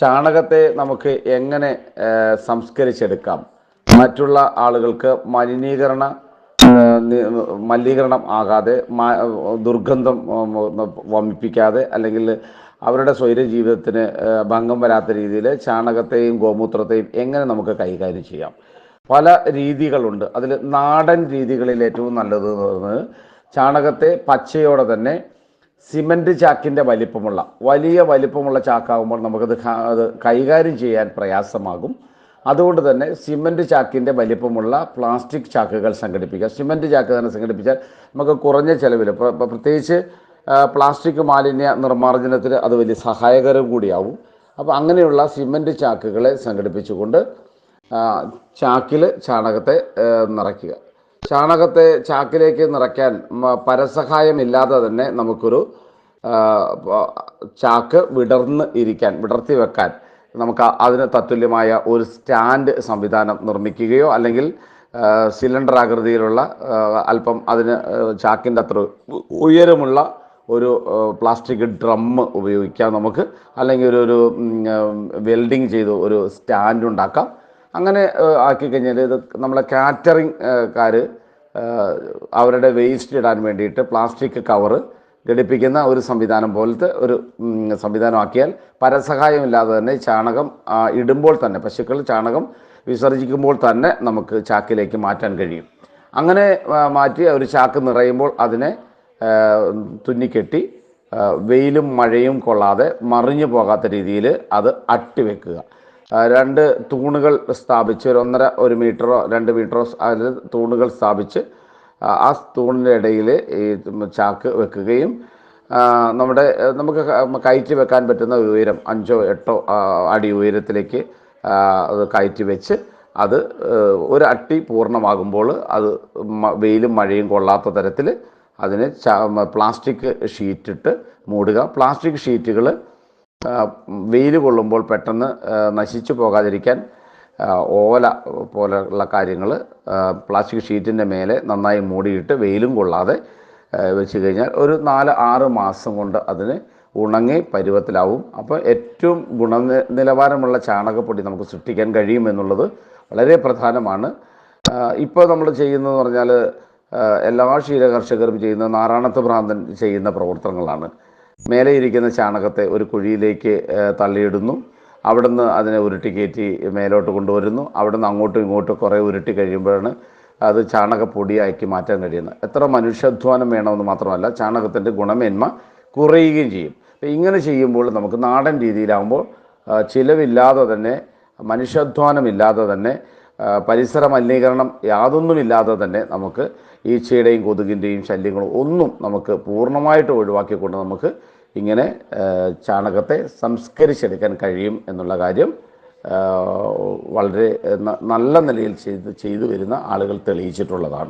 ചാണകത്തെ നമുക്ക് എങ്ങനെ സംസ്കരിച്ചെടുക്കാം? മറ്റുള്ള ആളുകൾക്ക് മലിനീകരണ മലിനീകരണം ആകാതെ ദുർഗന്ധം വമിപ്പിക്കാതെ അല്ലെങ്കിൽ അവരുടെ സ്വൈര ജീവിതത്തിന് ഭംഗം വരാത്ത രീതിയിൽ ചാണകത്തെയും ഗോമൂത്രത്തെയും എങ്ങനെ നമുക്ക് കൈകാര്യം ചെയ്യാം? പല രീതികളുണ്ട്. അതിൽ നാടൻ രീതികളിൽ ഏറ്റവും നല്ലത് എന്ന് ചാണകത്തെ പച്ചയോടെ തന്നെ സിമന്റ് ചാക്കിന്റെ വലിപ്പമുള്ള വലിയ വലിപ്പമുള്ള ചാക്കാകുമ്പോൾ നമുക്കത് അത് കൈകാര്യം ചെയ്യാൻ പ്രയാസമാകും. അതുകൊണ്ട് തന്നെ സിമന്റ് ചാക്കിന്റെ വലിപ്പമുള്ള പ്ലാസ്റ്റിക് ചാക്കുകൾ സംഘടിപ്പിക്കുക. സിമന്റ് ചാക്ക് തന്നെ സംഘടിപ്പിച്ചാൽ നമുക്ക് കുറഞ്ഞ ചിലവിൽ പ്ര- പ്ര- പ്രത്യേകിച്ച് പ്ലാസ്റ്റിക് മാലിന്യ നിർമ്മാർജനത്തിന് അത് വലിയ സഹായകരം കൂടിയാവും. അപ്പോൾ അങ്ങനെയുള്ള സിമന്റ് ചാക്കുകളെ സംഘടിപ്പിച്ചുകൊണ്ട് ചാക്കിൽ ചാണകത്തെ നിറയ്ക്കുക. ചാണകത്തെ ചാക്കിലേക്ക് നിറയ്ക്കാൻ പരസഹായമില്ലാതെ തന്നെ നമുക്കൊരു ചാക്ക് വിടർന്ന് ഇരിക്കാൻ വിടർത്തി വെക്കാൻ നമുക്ക് അതിന് തത്തുല്യമായ ഒരു സ്റ്റാൻഡ് സംവിധാനം നിർമ്മിക്കുകയോ അല്ലെങ്കിൽ സിലിണ്ടർ ആകൃതിയിലുള്ള അല്പം അതിന് ചാക്കിന്റെ അത്ര ഉയരമുള്ള ഒരു പ്ലാസ്റ്റിക് ഡ്രം ഉപയോഗിക്കാം നമുക്ക്. അല്ലെങ്കിൽ ഒരു ഒരു വെൽഡിങ് ചെയ്ത് ഒരു സ്റ്റാൻഡ് ഉണ്ടാക്കാം. അങ്ങനെ ആക്കി കഴിഞ്ഞാൽ ഇത് നമ്മളെ കാറ്ററിംഗ് കാർ അവരുടെ വേസ്റ്റ് ഇടാൻ വേണ്ടിയിട്ട് പ്ലാസ്റ്റിക് കവറ് ഘടിപ്പിക്കുന്ന ഒരു സംവിധാനം പോലത്തെ ഒരു സംവിധാനമാക്കിയാൽ പരസഹായമില്ലാതെ തന്നെ ചാണകം ഇടുമ്പോൾ തന്നെ പശുക്കൾ ചാണകം വിസർജിക്കുമ്പോൾ തന്നെ നമുക്ക് ചാക്കിലേക്ക് മാറ്റാൻ കഴിയും. അങ്ങനെ മാറ്റി ഒരു ചാക്ക് നിറയുമ്പോൾ അതിനെ തുന്നിക്കെട്ടി വെയിലും മഴയും കൊള്ളാതെ മറിഞ്ഞു പോകാത്ത രീതിയിൽ അത് അട്ടി വെക്കുക ആ, രണ്ട് തൂണുകൾ സ്ഥാപിച്ച് ഒരു ഒന്നര ഒരു മീറ്ററോ രണ്ട് മീറ്ററോ അതിൽ തൂണുകൾ സ്ഥാപിച്ച് ആ തൂണിന്റെ ഇടയിൽ ഈ ചാക്ക് വെക്കുകയും നമ്മുടെ നമുക്ക് കയറ്റി വെക്കാൻ പറ്റുന്ന ഉയരം അഞ്ചോ എട്ടോ അടി ഉയരത്തിലേക്ക് അത് കയറ്റി വെച്ച് അത് ഒരു അട്ടി പൂർണമാകുമ്പോൾ അത് വെയിലും മഴയും കൊള്ളാത്ത തരത്തിൽ അതിന് പ്ലാസ്റ്റിക് ഷീറ്റിട്ട് മൂടുക. പ്ലാസ്റ്റിക് ഷീറ്റുകൾ വെയിൽ കൊള്ളുമ്പോൾ പെട്ടെന്ന് നശിച്ചു പോകാതിരിക്കാൻ ഓല പോലെയുള്ള കാര്യങ്ങൾ പ്ലാസ്റ്റിക് ഷീറ്റിന്റെ മേലെ നന്നായി മൂടിയിട്ട് വെയിലും കൊള്ളാതെ വെച്ച് കഴിഞ്ഞാൽ ഒരു നാല് ആറ് മാസം കൊണ്ട് അതിന് ഉണങ്ങി പരുവത്തിലാവും. അപ്പോൾ ഏറ്റവും ഗുണ നിലവാരമുള്ള ചാണകപ്പൊടി നമുക്ക് സൃഷ്ടിക്കാൻ കഴിയും എന്നുള്ളത് വളരെ പ്രധാനമാണ്. ഇപ്പോൾ നമ്മൾ ചെയ്യുന്നതെന്ന് പറഞ്ഞാൽ എല്ലാ ക്ഷീര കർഷകരും ചെയ്യുന്ന നാറാണത്ത് ഭ്രാന്തൻ ചെയ്യുന്ന പ്രവർത്തനങ്ങളാണ്. മേലെ ഇരിക്കുന്ന ചാണകത്തെ ഒരു കുഴിയിലേക്ക് തള്ളിയിടുന്നു. അവിടുന്ന് അതിനെ ഉരുട്ടി കയറ്റി മേലോട്ട് കൊണ്ടുവരുന്നു. അവിടുന്ന് അങ്ങോട്ടും ഇങ്ങോട്ടും കുറേ ഉരുട്ടി കഴിയുമ്പോഴാണ് അത് ചാണകപ്പൊടിയാക്കി മാറ്റാൻ കഴിയുന്നത്. എത്ര മനുഷ്യാധ്വാനം വേണമെന്ന് മാത്രമല്ല ചാണകത്തിന്റെ ഗുണമേന്മ കുറയുകയും ചെയ്യും. അപ്പോൾ ഇങ്ങനെ ചെയ്യുമ്പോൾ നമുക്ക് നാടൻ രീതിയിലാകുമ്പോൾ ചിലവില്ലാതെ തന്നെ മനുഷ്യാധ്വാനമില്ലാതെ തന്നെ പരിസര മലിനീകരണം യാതൊന്നുമില്ലാതെ തന്നെ നമുക്ക് ഈച്ചയുടെയും കൊതുകിന്റെയും ശല്യങ്ങളും ഒന്നും നമുക്ക് പൂർണമായിട്ട് ഒഴിവാക്കിക്കൊണ്ട് നമുക്ക് ഇങ്ങനെ ചാണകത്തെ സംസ്കരിച്ചെടുക്കാൻ കഴിയും എന്നുള്ള കാര്യം വളരെ നല്ല നിലയിൽ ചെയ്ത് ചെയ്തു വരുന്ന ആളുകൾ തെളിയിച്ചിട്ടുള്ളതാണ്.